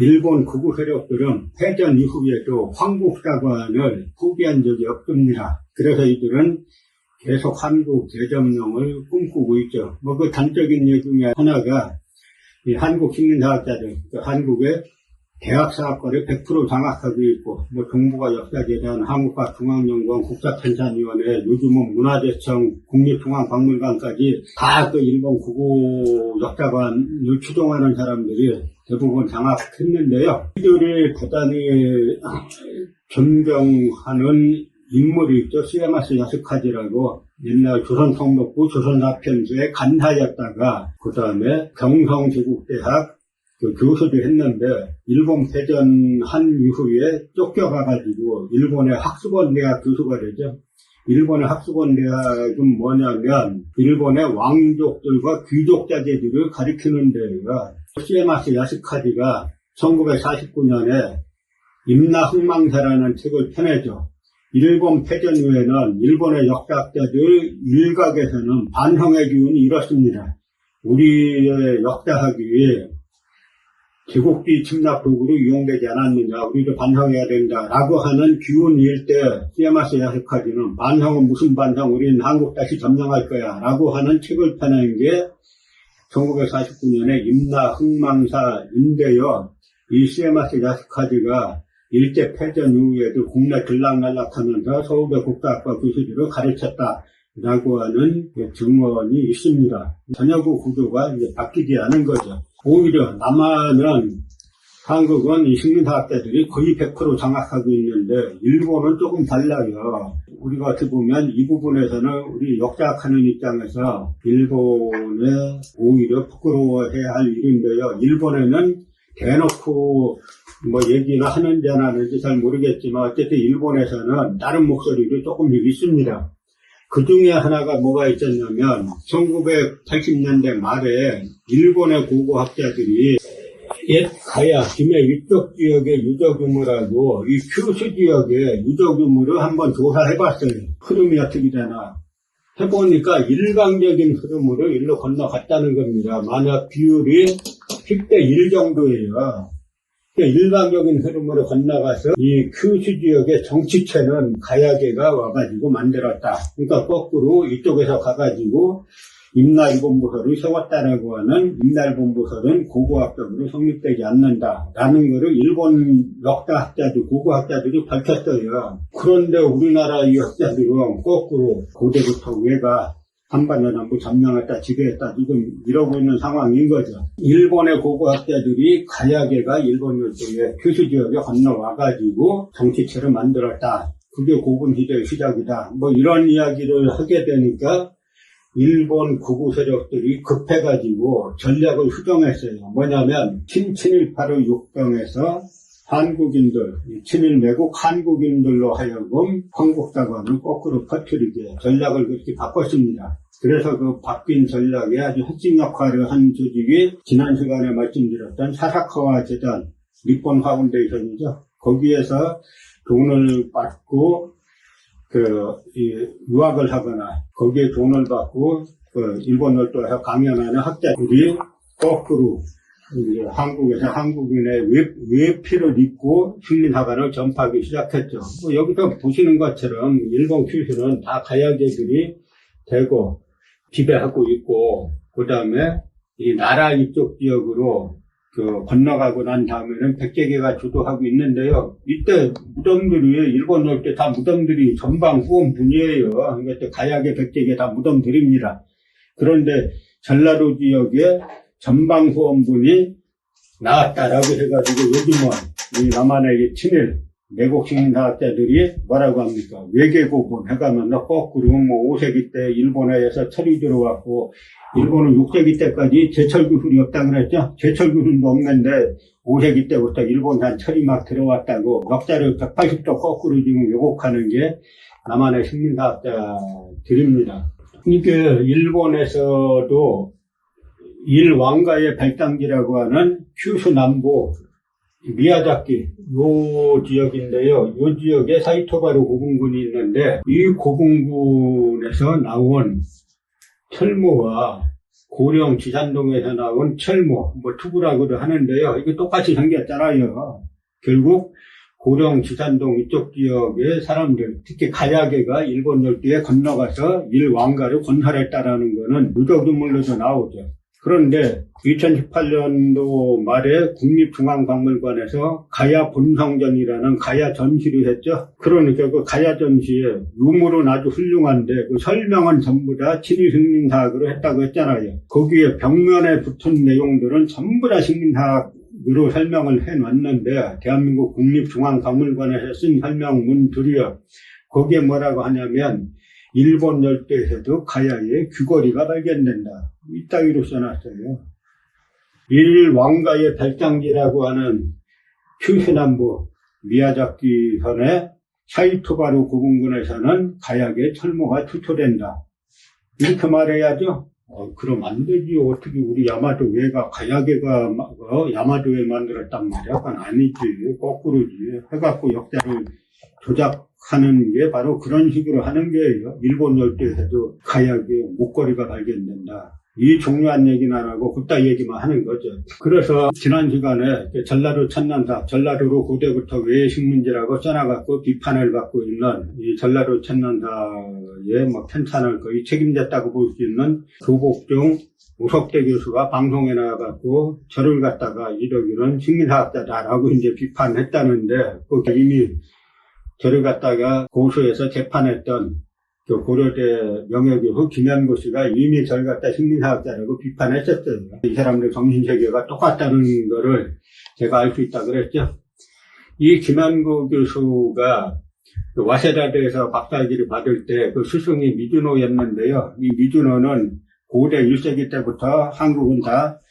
일본 극우 세력들은 패전 이후에도 황국사관을 포기한 적이 없습니다. 그래서 이들은 계속 한국 대점령을 꿈꾸고 있죠. 뭐 그 단적인 예 중에 하나가 이 한국 식민사학자들, 그 한국의 대학사학과를 100% 장악하고 있고, 뭐 정부가 역사재단, 한국과 중앙연구원, 국사편찬위원회, 요즘은 문화재청, 국립중앙박물관까지 다 그 일본 국어 역사관을 추종하는 사람들이 대부분 장악했는데요. 이들이 대단히 존경하는 인물이 있죠. 시에마스 야스카지라고 옛날 조선성록부 조선사편수의 간사였다가 그 다음에 경성제국대학 그 교수도 했는데 일본 패전한 이후에 쫓겨가가지고 일본의 학수원 대학 교수가 되죠. 일본의 학수원 대학은 뭐냐면 일본의 왕족들과 귀족 자제들을 가리키는 데가 시에마스 야스카지가 1949년에 임나 흥망사라는 책을 펴내죠. 일본 패전 후에는 일본의 역사학자들 일각에서는 반성의 기운이 일었습니다. 우리의 역사학이 제국주의 침략 도구로 이용되지 않았느냐, 우리도 반성해야 된다라고 하는 기운일 때, 시에마스 야스카지는 반성은 무슨 반성, 우리는 한국 다시 점령할 거야, 라고 하는 책을 펴낸 게 1949년에 임나 흥망사인데요. 이 시에마스 야스카지가 일제 패전 이후에도 국내 들락날락하면서 서울대 국가학과 교수들을 가르쳤다 라고 하는 증언이 있습니다. 전역구 구조가 이제 바뀌지 않은 거죠. 오히려 남한은 한국은 이 식민사학자들이 거의 100% 장악하고 있는데 일본은 조금 달라요. 우리가 어떻게 보면 이 부분에서는 우리 역작하는 입장에서 일본에 오히려 부끄러워해야 할 일인데요. 일본에는 대놓고 뭐 얘기는 하는지 안 하는지 잘 모르겠지만 어쨌든 일본에서는 다른 목소리도 조금 있습니다. 그 중에 하나가 뭐가 있었냐면 1980년대 말에 일본의 고고학자들이 옛 가야 김해 위쪽 지역의 유적 유물하고 이 큐슈 지역의 유적 유물을 한번 조사해봤어요. 흐름이 어떻게 되나. 해보니까 일방적인 흐름으로 일로 건너갔다는 겁니다. 만약 비율이 10대 1 정도예요. 그러니까 일방적인 흐름으로 건너가서 이 큐슈 지역의 정치체는 가야계가 와가지고 만들었다. 그러니까 거꾸로 이쪽에서 가가지고 임날본부설을 세웠다라고 하는 임날본부설은 고고학적으로 성립되지 않는다라는 것을 일본 역사학자들, 고고학자들이 밝혔어요. 그런데 우리나라 이 학자들은 거꾸로 고대부터 왜가 한반도남부 점령했다, 지배했다, 지금 이러고 있는 상황인 거죠. 일본의 고고학자들이 가야계가 일본 요쪽에 규수 지역에 건너와가지고 정치체를 만들었다. 그게 고군 시대의 시작이다. 뭐 이런 이야기를 하게 되니까 일본 구구 세력들이 급해가지고 전략을 수정했어요. 뭐냐면 친친일파를 육경에서 한국인들, 친일 매국 한국인들로 하여금 한국사관을 거꾸로 퍼뜨리게 전략을 그렇게 바꿨습니다. 그래서 그 바뀐 전략에 아주 핵심 역할을 한 조직이 지난 시간에 말씀드렸던 사사카와 재단, 니폰 파운데이션이죠. 거기에서 돈을 받고 그, 이, 유학을 하거나, 거기에 돈을 받고, 그, 일본을 또 강연하는 학자들이 거꾸로, 한국에서 한국인의 외, 외피를 입고 식민사관을 전파하기 시작했죠. 뭐 여기서 보시는 것처럼 일본 큐슈는 다 가야계들이 되고, 지배하고 있고, 그 다음에 이 나라 이쪽 지역으로 그 건너가고 난 다음에는 백제계가 주도하고 있는데요. 이때 무덤들이 일본 올 때 다 무덤들이 전방 후원 분이에요. 그러니까 또 가야계 백제계 다 무덤들입니다. 그런데 전라도 지역에 전방 후원분이 나왔다라고 해가지고 요즘은 이 남한의 친일 내국 식민사학자들이 뭐라고 합니까? 외계고분 해가면 거꾸로 뭐 5세기 때 일본에서 철이 들어왔고 일본은 6세기 때까지 제철 기술이 없다 그랬죠? 제철 기술도 없는데 5세기 때부터 일본산 철이 막 들어왔다고 역사를 180도 거꾸로 지금 왜곡하는 게 남한의 식민사학자들입니다. 이게 일본에서도 일왕가의 발당지라고 하는 큐슈 남부 미야자키 요 지역인데요. 요 지역에 사이토바루 고분군이 있는데 이 고분군에서 나온 철모와 고령 지산동에서 나온 철모, 뭐 투구라고도 하는데요. 이게 똑같이 생겼잖아요. 결국 고령 지산동 이쪽 지역의 사람들, 특히 가야계가 일본 열도에 건너가서 일왕가를 건설했다라는 거는 누적인물로도 나오죠. 그런데 2018년도 말에 국립중앙박물관에서 가야 본성전이라는 가야 전시를 했죠. 그러니까 그 가야 전시에 유물은 아주 훌륭한데 그 설명은 전부 다 친일 식민사학으로 했다고 했잖아요. 거기에 벽면에 붙은 내용들은 전부 다 식민사학 으로 설명을 해놨는데 대한민국 국립중앙박물관에서 쓴 설명문들이요. 거기에 뭐라고 하냐면 일본 열도에서도 가야의 귀걸이가 발견된다. 이 따위로 써놨어요. 일왕가의 별장지라고 하는 큐슈남부 미야자키 현의 사이토바루 고분군에서는 가야의 철모가 투토된다. 이렇게 말해야죠. 어, 그럼 안 되지. 어떻게 우리 야마도 왜가 가야계가 마- 어, 야마도에 만들었단 말이야? 그건 아니지. 거꾸로지. 해갖고 역사를 조작 하는 게 바로 그런 식으로 하는 거예요. 일본 열도에서도 가야계 목걸이가 발견된다. 이 중요한 얘기는 안 하고 그따 얘기만 하는 거죠. 그래서 지난 시간에 전라도 천난사, 전라도로 고대부터 외식 문제라고 써놔갖고 비판을 받고 있는 이 전라도 천난사의 뭐 편찬을 거의 책임졌다고 볼 수 있는 조복중 우석대 교수가 방송에 나와갖고 저를 갖다가 이러기는 식민사학자다라고 이제 비판했다는데 그 이미 저를 갖다가 고소해서 재판했던 그 고려대 명예교수 김현구 씨가 이미 저를 갖다 식민사학자라고 비판했었어요. 이 사람들 정신세계가 똑같다는 거를 제가 알 수 있다 그랬죠. 이 김현구 교수가 그 와세다대에서 박사학위를 받을 때그 스승이 미주노였는데요. 이 미주노는 고대 1세기 때부터 한국은 다그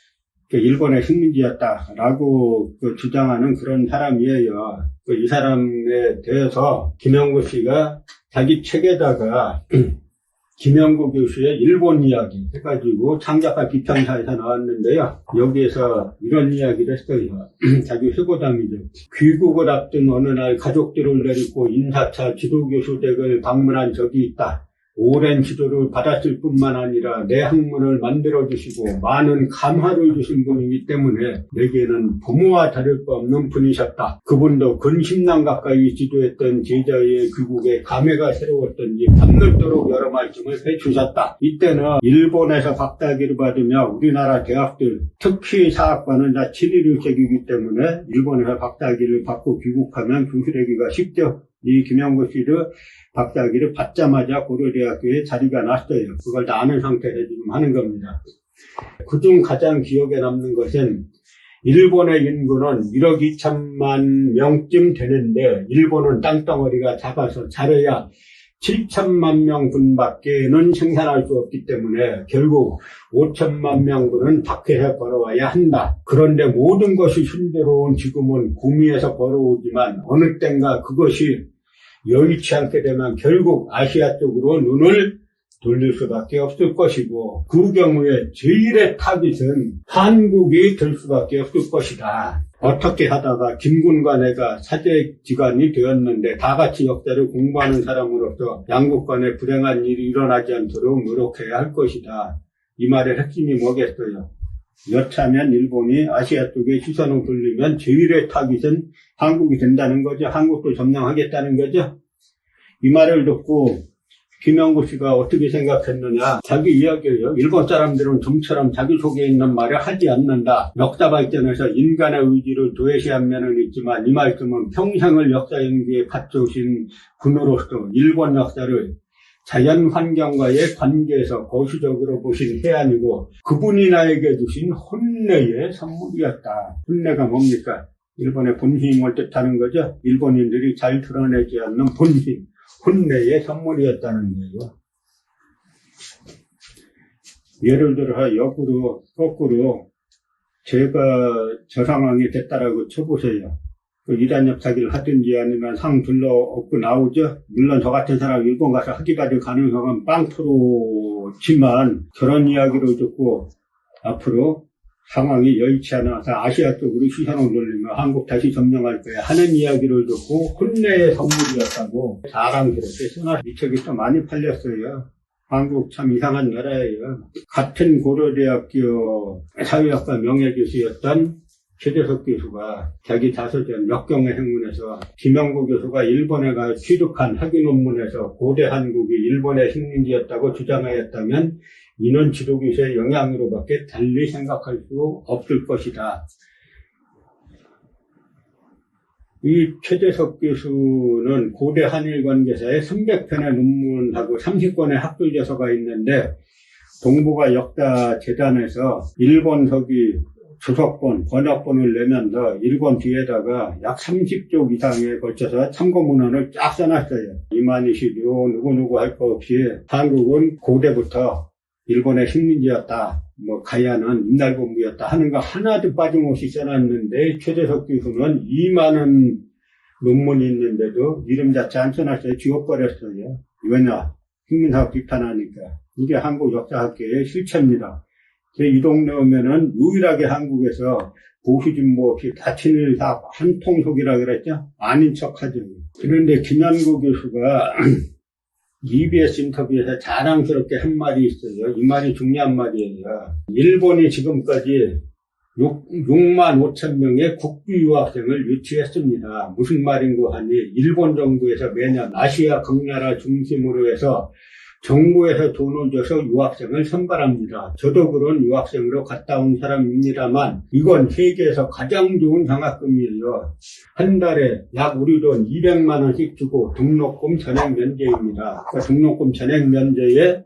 일본의 식민지였다라고 그 주장하는 그런 사람이에요. 그 이 사람에 대해서 김영구 씨가 자기 책에다가 김영구 교수의 일본 이야기 해가지고 창작가 비평사에서 나왔는데요. 여기에서 이런 이야기를 했어요. 자기 회고담이죠. 귀국을 앞둔 어느 날 가족들을 데리고 인사차 지도교수 댁을 방문한 적이 있다. 오랜 지도를 받았을 뿐만 아니라 내 학문을 만들어 주시고 많은 감화를 주신 분이기 때문에 내게는 부모와 다를 바 없는 분이셨다. 그분도 근 10년 가까이 지도했던 제자의 귀국에 감회가 새로웠던지 밤늦도록 여러 말씀을 해주셨다. 이때는 일본에서 박사학위를 받으며 우리나라 대학들 특히 사학과는 다 7일 일색이기 때문에 일본에서 박사학위를 받고 귀국하면 교수되기가 쉽죠. 이 김영구 씨도 박사학위를 받자마자 고려대학교에 자리가 났어요. 그걸 다 아는 상태에서 지금 하는 겁니다. 그중 가장 기억에 남는 것은 일본의 인구는 1억 2천만 명쯤 되는데 일본은 땅덩어리가 작아서 잘해야 7천만 명분밖에는 생산할 수 없기 때문에 결국 5천만 명분은 밖에서 벌어와야 한다. 그런데 모든 것이 순조로운 지금은 구미에서 벌어오지만 어느 땐가 그것이 여의치 않게 되면 결국 아시아 쪽으로 눈을 돌릴 수밖에 없을 것이고 그 경우에 제일의 타깃은 한국이 될 수밖에 없을 것이다. 어떻게 하다가 김군과 내가 사제지간이 되었는데 다 같이 역사를 공부하는 사람으로서 양국 간에 불행한 일이 일어나지 않도록 노력해야 할 것이다. 이 말의 핵심이 뭐겠어요? 여차하면 일본이 아시아 쪽에 시선을 돌리면 제일의 타깃은 한국이 된다는 거죠. 한국도 점령하겠다는 거죠. 이 말을 듣고 김영구 씨가 어떻게 생각했느냐. 자기 이야기예요. 일본 사람들은 좀처럼 자기 속에 있는 말을 하지 않는다. 역사 발전에서 인간의 의지를 도외시한 면은 있지만 이 말씀은 평생을 역사 연구에 바쳐오신 분으로서 일본 역사를 자연 환경과의 관계에서 거시적으로 보신 해안이고 그분이 나에게 주신 혼내의 선물이었다. 혼내가 뭡니까? 일본의 본심을 뜻하는 거죠. 일본인들이 잘 드러내지 않는 본심, 혼내의 선물이었다는 거예요. 예를 들어 역으로 거꾸로 제가 저 상황이 됐다라고 쳐보세요. 그 이단협 사기를 하든지 아니면 상 둘러엎고 나오죠. 물론 저 같은 사람 일본 가서 하기까지 가능성은 빵프로지만 저런 이야기를 듣고 앞으로 상황이 여의치 않아서 아시아 쪽으로 시선을 돌리며 한국 다시 점령할 거야 하는 이야기를 듣고 혼내의 선물이었다고 자랑스럽게 써놔 이 책이 또 많이 팔렸어요. 한국 참 이상한 나라예요. 같은 고려대학교 사회학과 명예교수였던 최재석 교수가 자기 자서전 역경의 행문에서 김영구 교수가 일본에 가 취득한 학위 논문에서 고대 한국이 일본의 식민지였다고 주장하였다면 이는 지도교수의 영향으로밖에 달리 생각할 수 없을 것이다. 이 최재석 교수는 고대 한일 관계사의 300편의 논문하고 30권의 학술 저서가 있는데 동북아 역사 재단에서 일본서기 주석본, 번역본을 내면서 일권 뒤에다가 약 30쪽 이상에 걸쳐서 참고문헌을 쫙 써놨어요. 이만희시도 누구누구 할 거 없이 한국은 고대부터 일본의 식민지였다. 뭐 가야는 임날본부였다 하는 거 하나도 빠짐없이 써놨는데 최재석 교수는 이 많은 논문이 있는데도 이름 자체 안 써놨어요. 지워버렸어요. 왜냐? 식민사학 비판하니까. 이게 한국 역사학계의 실체입니다. 제이 동네 오면은 유일하게 한국에서 보수진보 없이 다 친일사 한통속이라 그랬죠? 아닌 척 하죠. 그런데 김현구 교수가 EBS 인터뷰에서 자랑스럽게 한 말이 있어요. 이 말이 중요한 말이에요. 일본이 지금까지 6, 6만 5천 명의 국비 유학생을 유치했습니다. 무슨 말인고 하니 일본 정부에서 매년 아시아 극나라 중심으로 해서 정부에서 돈을 줘서 유학생을 선발합니다. 저도 그런 유학생으로 갔다 온 사람입니다만 이건 세계에서 가장 좋은 장학금이에요. 한 달에 약 우리 돈 200만 원씩 주고 등록금 전액 면제입니다. 그러니까 등록금 전액 면제에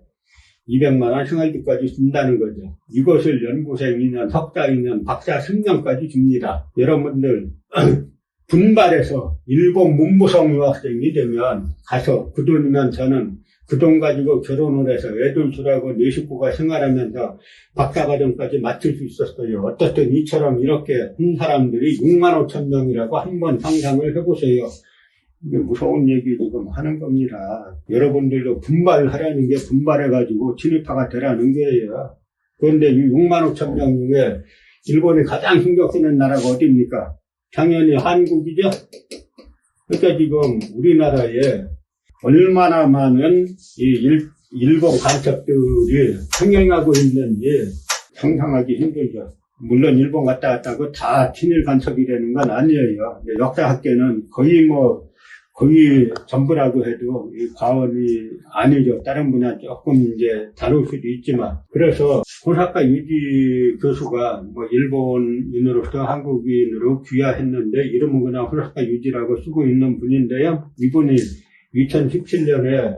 200만 원 생활비까지 준다는 거죠. 이것을 연구생 2년, 석사 2년, 박사 3년까지 줍니다. 여러분들 분발해서 일본 문부성 유학생이 되면 가서 그 돈이면 저는 그 돈 가지고 결혼을 해서 주라고 네 식구가 생활하면서 박사과정까지 마칠 수 있었어요. 어떻든 이처럼 이렇게 한 사람들이 6만 5천 명이라고 한번 상상을 해보세요. 무서운 얘기 지금 하는 겁니다. 여러분들도 분발하라는 게 분발해가지고 진입파가 되라는 거예요. 그런데 이 6만 5천 명 중에 일본이 가장 신경 쓰는 나라가 어디입니까? 당연히 한국이죠. 그러니까 지금 우리나라에 얼마나 많은 이 일, 일본 간첩들이 흥행하고 있는지 상상하기 힘들죠. 물론 일본 갔다 왔다고 다 친일 간첩이 되는 건 아니에요. 역사학계는 거의 뭐 거의 전부라고 해도 이 과언이 아니죠. 다른 분야 조금 이제 다룰 수도 있지만. 그래서 호사카 유지 교수가 뭐 일본인으로서 한국인으로 귀화했는데 이름은 그냥 호사카 유지라고 쓰고 있는 분인데요. 이분이 2017년에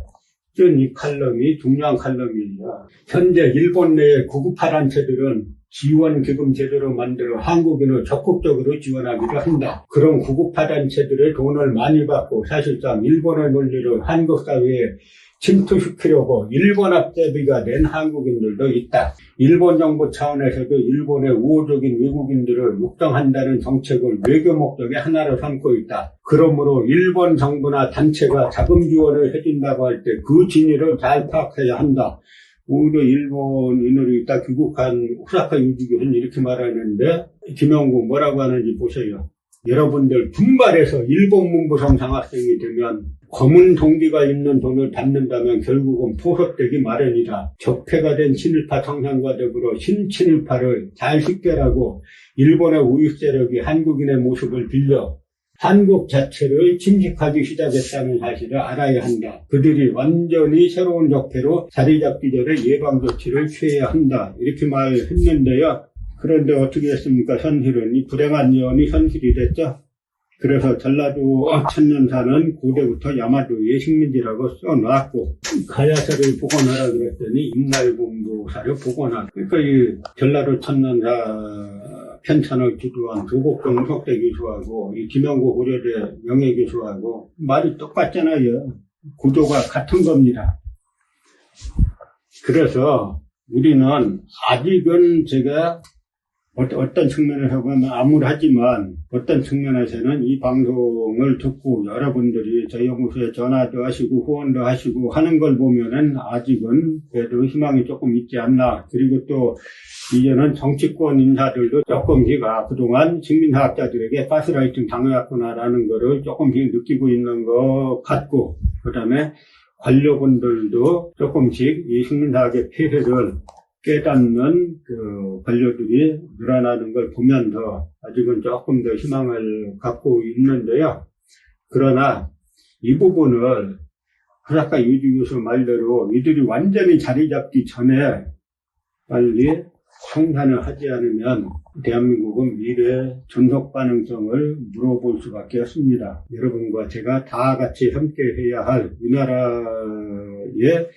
쓴 이 칼럼이 중요한 칼럼이에요. 현재 일본 내의 구급파단체들은 지원 기금 제도를 만들어 한국인을 적극적으로 지원하기로 한다. 그런 구급파단체들의 돈을 많이 받고 사실상 일본의 논리를 한국 사회에 침투시키려고 일본 학대비가 낸 한국인들도 있다. 일본 정부 차원에서도 일본의 우호적인 외국인들을 육성한다는 정책을 외교 목적의 하나로 삼고 있다. 그러므로 일본 정부나 단체가 자금 지원을 해준다고 할 때 그 진위를 잘 파악해야 한다. 오히려 일본인으로 있다 귀국한 후사카 유지교는 이렇게 말하는데 김영구 뭐라고 하는지 보세요. 여러분들 분발해서 일본 문부성 장학생이 되면 검은 동기가 있는 돈을 받는다면 결국은 포섭되기 마련이다. 적폐가 된 친일파 청산과 더불어 신친일파를 잘 식별하고 일본의 우익 세력이 한국인의 모습을 빌려 한국 자체를 침식하기 시작했다는 사실을 알아야 한다. 그들이 완전히 새로운 적폐로 자리 잡기 전에 예방 조치를 취해야 한다. 이렇게 말했는데요. 그런데 어떻게 했습니까? 현실은 이 불행한 예언이 현실이 됐죠. 그래서 전라도 천년사는 고대부터 야마도의 식민지라고 써놨고 가야사를 복원하라 그랬더니 임날공도사를 복원하라. 그러니까 이 전라도 천년사 편찬을 주도한 조국경 석대 교수하고 이 김영구 고려대 명예 교수하고 말이 똑같잖아요. 구조가 같은 겁니다. 그래서 우리는 아직은 제가 어떤 측면에서 보면 암울하지만 어떤 측면에서는 이 방송을 듣고 여러분들이 저희 연구소에 전화도 하시고 후원도 하시고 하는 걸 보면은 아직은 그래도 희망이 조금 있지 않나. 그리고 또 이제는 정치권 인사들도 조금씩 아, 그동안 식민사학자들에게 가스라이팅 당해왔구나라는 거를 조금씩 느끼고 있는 것 같고 그 다음에 관료분들도 조금씩 이 식민사학의 폐해를 깨닫는 그 관료들이 늘어나는 걸 보면서 아직은 조금 더 희망을 갖고 있는데요. 그러나 이 부분을 그 아까 유지 교수 말대로 이들이 완전히 자리 잡기 전에 빨리 성산을 하지 않으면 대한민국은 미래 전속 가능성을 물어볼 수밖에 없습니다. 여러분과 제가 다 같이 함께 해야 할 우리나라의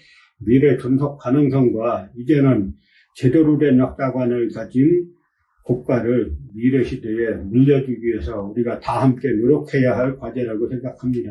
미래 전속 가능성과 이제는 제대로 된 역사관을 가진 국가를 미래 시대에 물려주기 위해서 우리가 다 함께 노력해야 할 과제라고 생각합니다.